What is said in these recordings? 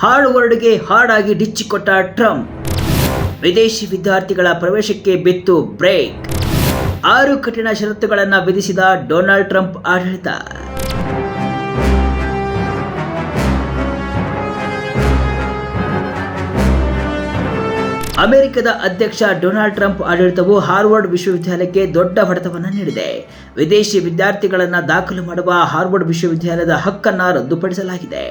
ಹಾರ್ಡ್ವರ್ಡ್ಗೆ ಹಾರ್ಡಾಗಿ ಡಿಚ್ಚಿಕೊಟ್ಟ Trump. ವಿದೇಶಿ ವಿದ್ಯಾರ್ಥಿಗಳ ಪ್ರವೇಶಕ್ಕೆ ಬಿತ್ತು ಬ್ರೇಕ್. ಆರು ಕಠಿಣ ಷರತ್ತುಗಳನ್ನು ವಿಧಿಸಿದ ಡೊನಾಲ್ಡ್ ಟ್ರಂಪ್ ಆಡಳಿತ. ಅಮೆರಿಕದ ಅಧ್ಯಕ್ಷ ಡೊನಾಲ್ಡ್ ಟ್ರಂಪ್ ಆಡಳಿತವು ಹಾರ್ವರ್ಡ್ ವಿಶ್ವವಿದ್ಯಾಲಯಕ್ಕೆ ದೊಡ್ಡ ಹೊಡೆತವನ್ನು ನೀಡಿದೆ. ವಿದೇಶಿ ವಿದ್ಯಾರ್ಥಿಗಳನ್ನು ದಾಖಲು ಮಾಡುವ ಹಾರ್ವರ್ಡ್ ವಿಶ್ವವಿದ್ಯಾಲಯದ ಹಕ್ಕನ್ನು ರದ್ದುಪಡಿಸಲಾಗಿದೆ.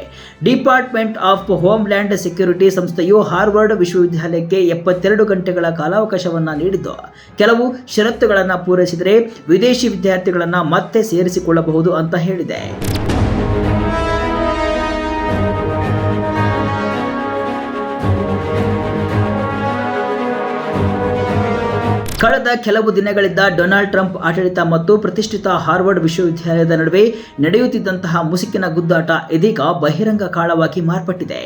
ಡಿಪಾರ್ಟ್ಮೆಂಟ್ ಆಫ್ ಹೋಮ್ಲ್ಯಾಂಡ್ ಸೆಕ್ಯೂರಿಟಿ ಸಂಸ್ಥೆಯು ಹಾರ್ವರ್ಡ್ ವಿಶ್ವವಿದ್ಯಾಲಯಕ್ಕೆ ಎಪ್ಪತ್ತೆರಡು ಗಂಟೆಗಳ ಕಾಲಾವಕಾಶವನ್ನು ನೀಡಿದ್ದು, ಕೆಲವು ಷರತ್ತುಗಳನ್ನು ಪೂರೈಸಿದರೆ ವಿದೇಶಿ ವಿದ್ಯಾರ್ಥಿಗಳನ್ನು ಮತ್ತೆ ಸೇರಿಸಿಕೊಳ್ಳಬಹುದು ಅಂತ ಹೇಳಿದೆ. ಕಳೆದ ಕೆಲವು ದಿನಗಳಿಂದ ಡೊನಾಲ್ಡ್ ಟ್ರಂಪ್ ಆಡಳಿತ ಮತ್ತು ಪ್ರತಿಷ್ಠಿತ ಹಾರ್ವರ್ಡ್ ವಿಶ್ವವಿದ್ಯಾಲಯದ ನಡುವೆ ನಡೆಯುತ್ತಿದ್ದಂತಹ ಮುಸುಕಿನ ಗುದ್ದಾಟ ಇದೀಗ ಬಹಿರಂಗ ಕಾಳವಾಗಿ ಮಾರ್ಪಟ್ಟಿದೆ.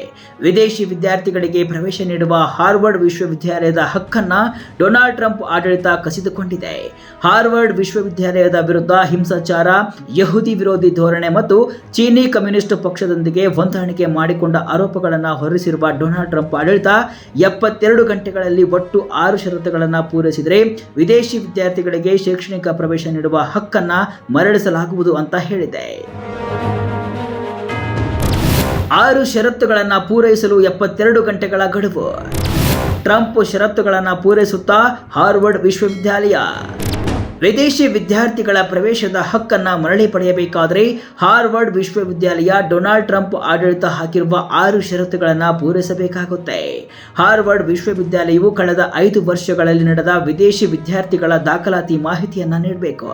ವಿದೇಶಿ ವಿದ್ಯಾರ್ಥಿಗಳಿಗೆ ಪ್ರವೇಶ ನೀಡುವ ಹಾರ್ವರ್ಡ್ ವಿಶ್ವವಿದ್ಯಾಲಯದ ಹಕ್ಕನ್ನ ಡೊನಾಲ್ಡ್ ಟ್ರಂಪ್ ಆಡಳಿತ ಕಸಿದುಕೊಂಡಿದೆ. ಹಾರ್ವರ್ಡ್ ವಿಶ್ವವಿದ್ಯಾಲಯದ ವಿರುದ್ಧ ಹಿಂಸಾಚಾರ, ಯಹೂದಿ ವಿರೋಧಿ ಧೋರಣೆ ಮತ್ತು ಚೀನಿ ಕಮ್ಯುನಿಸ್ಟ್ ಪಕ್ಷದೊಂದಿಗೆ ಹೊಂದಾಣಿಕೆ ಮಾಡಿಕೊಂಡ ಆರೋಪಗಳನ್ನು ಹೊರಿಸಿರುವ ಡೊನಾಲ್ಡ್ ಟ್ರಂಪ್ ಆಡಳಿತ ಎಪ್ಪತ್ತೆರಡು ಗಂಟೆಗಳಲ್ಲಿ ಒಟ್ಟು ಆರು ಷರತ್ತುಗಳನ್ನು ಪೂರೈಸಿದರೆ ವಿದೇಶಿ ವಿದ್ಯಾರ್ಥಿಗಳಿಗೆ ಶೈಕ್ಷಣಿಕ ಪ್ರವೇಶ ನೀಡುವ ಹಕ್ಕನ್ನ ಮರಳಿಸಲಾಗುವುದು ಅಂತ ಹೇಳಿದೆ. ಆರು ಷರತ್ತುಗಳನ್ನ ಪೂರೈಸಲು ಎಪ್ಪತ್ತೆರಡು ಗಂಟೆಗಳ ಗಡುವು. ಟ್ರಂಪ್ ಷರತ್ತುಗಳನ್ನು ಪೂರೈಸುತ್ತಾ ಹಾರ್ವರ್ಡ್ ವಿಶ್ವವಿದ್ಯಾಲಯ. ವಿದೇಶಿ ವಿದ್ಯಾರ್ಥಿಗಳ ಪ್ರವೇಶದ ಹಕ್ಕನ್ನು ಮರಳಿ ಪಡೆಯಬೇಕಾದರೆ ಹಾರ್ವರ್ಡ್ ವಿಶ್ವವಿದ್ಯಾಲಯ ಡೊನಾಲ್ಡ್ ಟ್ರಂಪ್ ಆಡಳಿತ ಹಾಕಿರುವ ಆರು ಷರತ್ತುಗಳನ್ನು ಪೂರೈಸಬೇಕಾಗುತ್ತೆ. ಹಾರ್ವರ್ಡ್ ವಿಶ್ವವಿದ್ಯಾಲಯವು ಕಳೆದ ಐದು ವರ್ಷಗಳಲ್ಲಿ ನಡೆದ ವಿದೇಶಿ ವಿದ್ಯಾರ್ಥಿಗಳ ದಾಖಲಾತಿ ಮಾಹಿತಿಯನ್ನು ನೀಡಬೇಕು.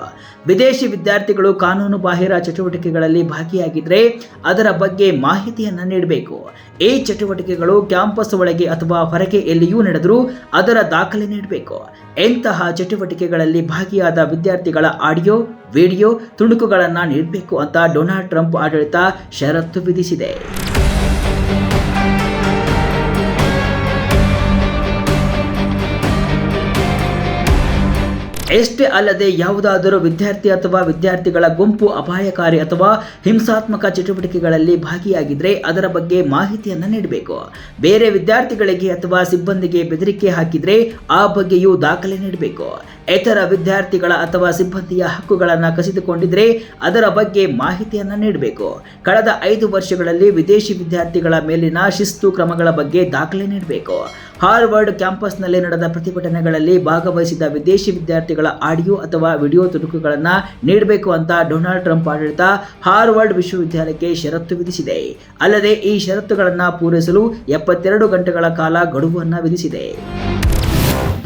ವಿದೇಶಿ ವಿದ್ಯಾರ್ಥಿಗಳು ಕಾನೂನು ಬಾಹಿರ ಚಟುವಟಿಕೆಗಳಲ್ಲಿ ಭಾಗಿಯಾಗಿದ್ದರೆ ಅದರ ಬಗ್ಗೆ ಮಾಹಿತಿಯನ್ನು ನೀಡಬೇಕು. ಈ ಚಟುವಟಿಕೆಗಳು ಕ್ಯಾಂಪಸ್ ಒಳಗೆ ಅಥವಾ ಹೊರಗೆ ಎಲ್ಲಿಯೂ ನಡೆದರೂ ಅದರ ದಾಖಲೆ ನೀಡಬೇಕು. ಎಂತಹ ಚಟುವಟಿಕೆಗಳಲ್ಲಿ ಭಾಗಿಯಾದ ವಿದ್ಯಾರ್ಥಿಗಳ ಆಡಿಯೋ ವಿಡಿಯೋ ತುಣುಕುಗಳನ್ನು ನೀಡಬೇಕು ಅಂತ ಡೊನಾಲ್ಡ್ ಟ್ರಂಪ್ ಆಡಳಿತ ಷರತ್ತು ವಿಧಿಸಿದೆ. ಎಷ್ಟೇ ಅಲ್ಲದೆ ಯಾವುದಾದರೂ ವಿದ್ಯಾರ್ಥಿ ಅಥವಾ ವಿದ್ಯಾರ್ಥಿಗಳ ಗುಂಪು ಅಪಾಯಕಾರಿ ಅಥವಾ ಹಿಂಸಾತ್ಮಕ ಚಟುವಟಿಕೆಗಳಲ್ಲಿ ಭಾಗಿಯಾಗಿದ್ದರೆ ಅದರ ಬಗ್ಗೆ ಮಾಹಿತಿಯನ್ನು ನೀಡಬೇಕು. ಬೇರೆ ವಿದ್ಯಾರ್ಥಿಗಳಿಗೆ ಅಥವಾ ಸಿಬ್ಬಂದಿಗೆ ಬೆದರಿಕೆ ಹಾಕಿದರೆ ಆ ಬಗ್ಗೆಯೂ ದಾಖಲೆ ನೀಡಬೇಕು. ಇತರ ವಿದ್ಯಾರ್ಥಿಗಳ ಅಥವಾ ಸಿಬ್ಬಂದಿಯ ಹಕ್ಕುಗಳನ್ನು ಕಸಿದುಕೊಂಡಿದ್ದರೆ ಅದರ ಬಗ್ಗೆ ಮಾಹಿತಿಯನ್ನು ನೀಡಬೇಕು. ಕಳೆದ ಐದು ವರ್ಷಗಳಲ್ಲಿ ವಿದೇಶಿ ವಿದ್ಯಾರ್ಥಿಗಳ ಮೇಲಿನ ಶಿಸ್ತು ಕ್ರಮಗಳ ಬಗ್ಗೆ ದಾಖಲೆ ನೀಡಬೇಕು. ಹಾರ್ವರ್ಡ್ ಕ್ಯಾಂಪಸ್ನಲ್ಲಿ ನಡೆದ ಪ್ರತಿಭಟನೆಗಳಲ್ಲಿ ಭಾಗವಹಿಸಿದ ವಿದೇಶಿ ವಿದ್ಯಾರ್ಥಿಗಳ ಆಡಿಯೋ ಅಥವಾ ವಿಡಿಯೋ ತುಣುಕುಗಳನ್ನು ನೀಡಬೇಕು ಅಂತ ಡೊನಾಲ್ಡ್ ಟ್ರಂಪ್ ಆಡಳಿತ ಹಾರ್ವರ್ಡ್ ವಿಶ್ವವಿದ್ಯಾಲಯಕ್ಕೆ ಷರತ್ತು ವಿಧಿಸಿದೆ. ಅಲ್ಲದೆ ಈ ಷರತ್ತುಗಳನ್ನು ಪೂರೈಸಲು ಎಪ್ಪತ್ತೆರಡು ಗಂಟೆಗಳ ಕಾಲ ಗಡುವನ್ನು ವಿಧಿಸಿದೆ.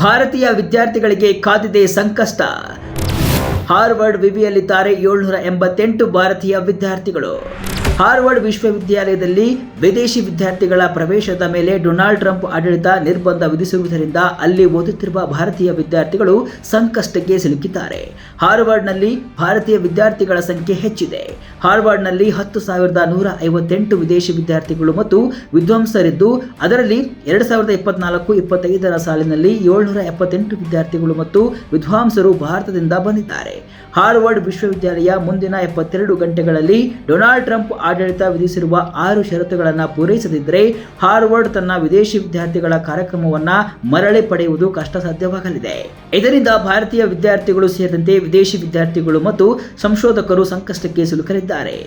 ಭಾರತೀಯ ವಿದ್ಯಾರ್ಥಿಗಳಿಗೆ ಕಾದಿದೆ ಸಂಕಷ್ಟ. ಹಾರ್ವರ್ಡ್ ವಿವಿಯಲ್ಲಿದ್ದಾರೆ ಏಳ್ನೂರ ಎಂಬತ್ತೆಂಟು ಭಾರತೀಯ ವಿದ್ಯಾರ್ಥಿಗಳು. ಹಾರ್ವರ್ಡ್ ವಿಶ್ವವಿದ್ಯಾಲಯದಲ್ಲಿ ವಿದೇಶಿ ವಿದ್ಯಾರ್ಥಿಗಳ ಪ್ರವೇಶದ ಮೇಲೆ ಡೊನಾಲ್ಡ್ ಟ್ರಂಪ್ ಆಡಳಿತ ನಿರ್ಬಂಧ ವಿಧಿಸಿರುವುದರಿಂದ ಅಲ್ಲಿ ಓದುತ್ತಿರುವ ಭಾರತೀಯ ವಿದ್ಯಾರ್ಥಿಗಳು ಸಂಕಷ್ಟಕ್ಕೆ ಸಿಲುಕಿದ್ದಾರೆ. ಹಾರ್ವರ್ಡ್ನಲ್ಲಿ ಭಾರತೀಯ ವಿದ್ಯಾರ್ಥಿಗಳ ಸಂಖ್ಯೆ ಹೆಚ್ಚಿದೆ. ಹಾರ್ವರ್ಡ್ನಲ್ಲಿ ಹತ್ತು ಸಾವಿರದ ನೂರ ಐವತ್ತೆಂಟು ವಿದೇಶಿ ವಿದ್ಯಾರ್ಥಿಗಳು ಮತ್ತು ವಿದ್ವಾಂಸರಿದ್ದು, ಅದರಲ್ಲಿ ಎರಡು ಸಾವಿರದ ಇಪ್ಪತ್ನಾಲ್ಕು ಇಪ್ಪತ್ತೈದರ ಸಾಲಿನಲ್ಲಿ ಏಳ್ನೂರ ಎಪ್ಪತ್ತೆಂಟು ವಿದ್ಯಾರ್ಥಿಗಳು ಮತ್ತು ವಿದ್ವಾಂಸರು ಭಾರತದಿಂದ ಬಂದಿದ್ದಾರೆ. ಹಾರ್ವರ್ಡ್ ವಿಶ್ವವಿದ್ಯಾಲಯ ಮುಂದಿನ ಎಪ್ಪತ್ತೆರಡು ಗಂಟೆಗಳಲ್ಲಿ ಡೊನಾಲ್ಡ್ ಟ್ರಂಪ್ ಆಡಳಿತ ವಿಧಿಸಿರುವ ಆರು ಷರತ್ತುಗಳನ್ನು ಪೂರೈಸದಿದ್ದರೆ ಹಾರ್ವರ್ಡ್ ತನ್ನ ವಿದೇಶಿ ವಿದ್ಯಾರ್ಥಿಗಳ ಕಾರ್ಯಕ್ರಮವನ್ನು ಮರಳಿ ಪಡೆಯುವುದು ಕಷ್ಟ ಸಾಧ್ಯವಾಗಲಿದೆ ಇದರಿಂದ ಭಾರತೀಯ ವಿದ್ಯಾರ್ಥಿಗಳು ಸೇರಿದಂತೆ ವಿದೇಶಿ ವಿದ್ಯಾರ್ಥಿಗಳು ಮತ್ತು ಸಂಶೋಧಕರು ಸಂಕಷ್ಟಕ್ಕೆ ಸಿಲುಕಲಿದ್ದಾರೆ.